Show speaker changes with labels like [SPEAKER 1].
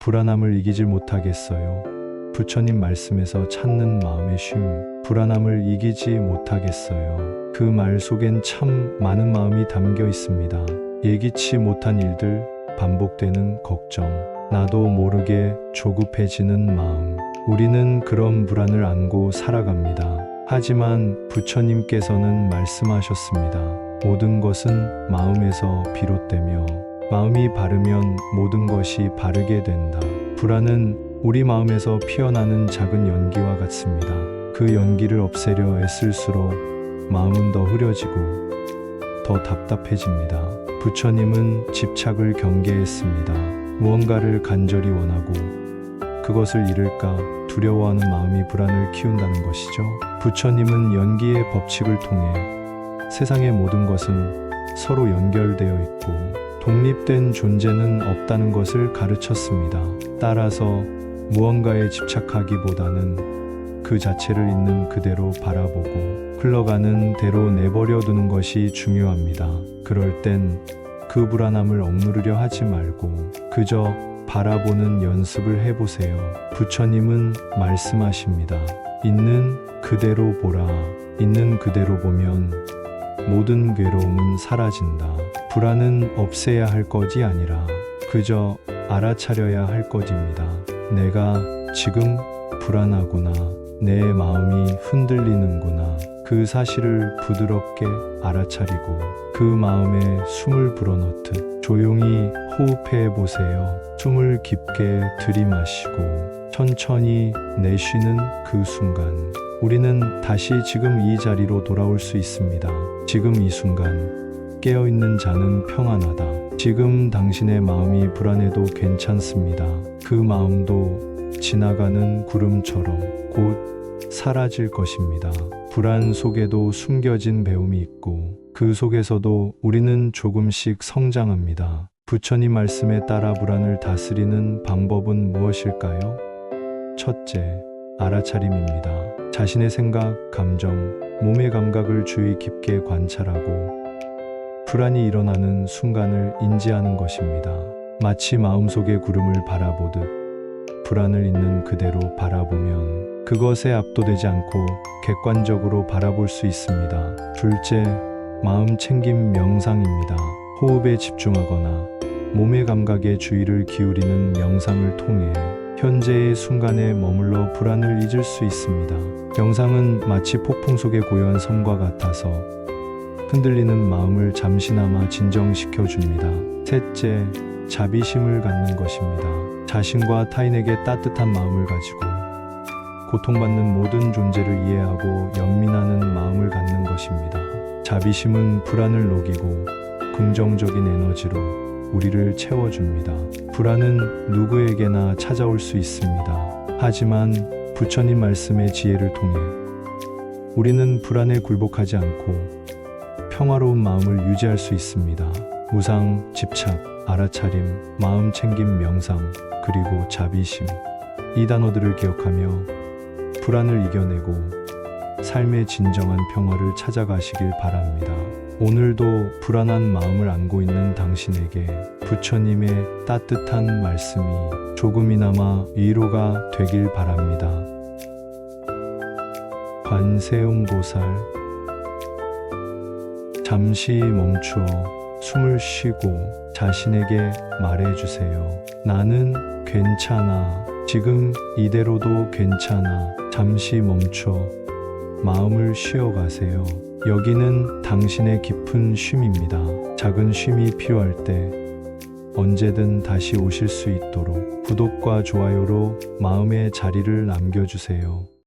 [SPEAKER 1] 불안함을 이기질 못하겠어요. 부처님 말씀에서 찾는 마음의 쉼, 불안함을 이기지 못하겠어요. 그 말 속엔 참 많은 마음이 담겨 있습니다. 예기치 못한 일들, 반복되는 걱정, 나도 모르게 조급해지는 마음. 우리는 그런 불안을 안고 살아갑니다. 하지만 부처님께서는 말씀하셨습니다. 모든 것은 마음에서 비롯되며 마음이 바르면 모든 것이 바르게 된다. 불안은 우리 마음에서 피어나는 작은 연기와 같습니다. 그 연기를 없애려 애쓸수록 마음은 더 흐려지고 더 답답해집니다. 부처님은 집착을 경계했습니다. 무언가를 간절히 원하고 그것을 잃을까 두려워하는 마음이 불안을 키운다는 것이죠. 부처님은 연기의 법칙을 통해 세상의 모든 것은 서로 연결되어 있고 독립된 존재는 없다는 것을 가르쳤습니다. 따라서 무언가에 집착하기보다는 그 자체를 있는 그대로 바라보고 흘러가는 대로 내버려 두는 것이 중요합니다. 그럴 땐 그 불안함을 억누르려 하지 말고 그저 바라보는 연습을 해보세요. 부처님은 말씀하십니다. 있는 그대로 보라. 있는 그대로 보면 모든 괴로움은 사라진다. 불안은 없애야 할 것이 아니라 그저 알아차려야 할 것입니다. 내가 지금 불안하구나. 내 마음이 흔들리는구나. 그 사실을 부드럽게 알아차리고 그 마음에 숨을 불어넣듯 조용히 호흡해 보세요. 숨을 깊게 들이마시고 천천히 내쉬는 그 순간 우리는 다시 지금 이 자리로 돌아올 수 있습니다. 지금 이 순간 깨어있는 자는 평안하다. 지금 당신의 마음이 불안해도 괜찮습니다. 그 마음도 지나가는 구름처럼 곧 사라질 것입니다. 불안 속에도 숨겨진 배움이 있고 그 속에서도 우리는 조금씩 성장합니다. 부처님 말씀에 따라 불안을 다스리는 방법은 무엇일까요? 첫째, 알아차림입니다. 자신의 생각, 감정, 몸의 감각을 주의 깊게 관찰하고 불안이 일어나는 순간을 인지하는 것입니다. 마치 마음속의 구름을 바라보듯 불안을 있는 그대로 바라보면 그것에 압도되지 않고 객관적으로 바라볼 수 있습니다. 둘째, 마음 챙김 명상입니다. 호흡에 집중하거나 몸의 감각에 주의를 기울이는 명상을 통해 현재의 순간에 머물러 불안을 잊을 수 있습니다. 명상은 마치 폭풍 속의 고요한 섬과 같아서 흔들리는 마음을 잠시나마 진정시켜 줍니다. 셋째, 자비심을 갖는 것입니다. 자신과 타인에게 따뜻한 마음을 가지고 고통받는 모든 존재를 이해하고 연민하는 마음을 갖는 것입니다. 자비심은 불안을 녹이고 긍정적인 에너지로 우리를 채워줍니다. 불안은 누구에게나 찾아올 수 있습니다. 하지만 부처님 말씀의 지혜를 통해 우리는 불안에 굴복하지 않고 평화로운 마음을 유지할 수 있습니다. 무상, 집착, 알아차림, 마음 챙김, 명상, 그리고 자비심. 이 단어들을 기억하며 불안을 이겨내고 삶의 진정한 평화를 찾아가시길 바랍니다. 오늘도 불안한 마음을 안고 있는 당신에게 부처님의 따뜻한 말씀이 조금이나마 위로가 되길 바랍니다. 관세음보살 잠시 멈추어 숨을 쉬고 자신에게 말해주세요. 나는 괜찮아. 지금 이대로도 괜찮아. 잠시 멈춰 마음을 쉬어가세요. 여기는 당신의 깊은 쉼입니다. 작은 쉼이 필요할 때 언제든 다시 오실 수 있도록 구독과 좋아요로 마음의 자리를 남겨주세요.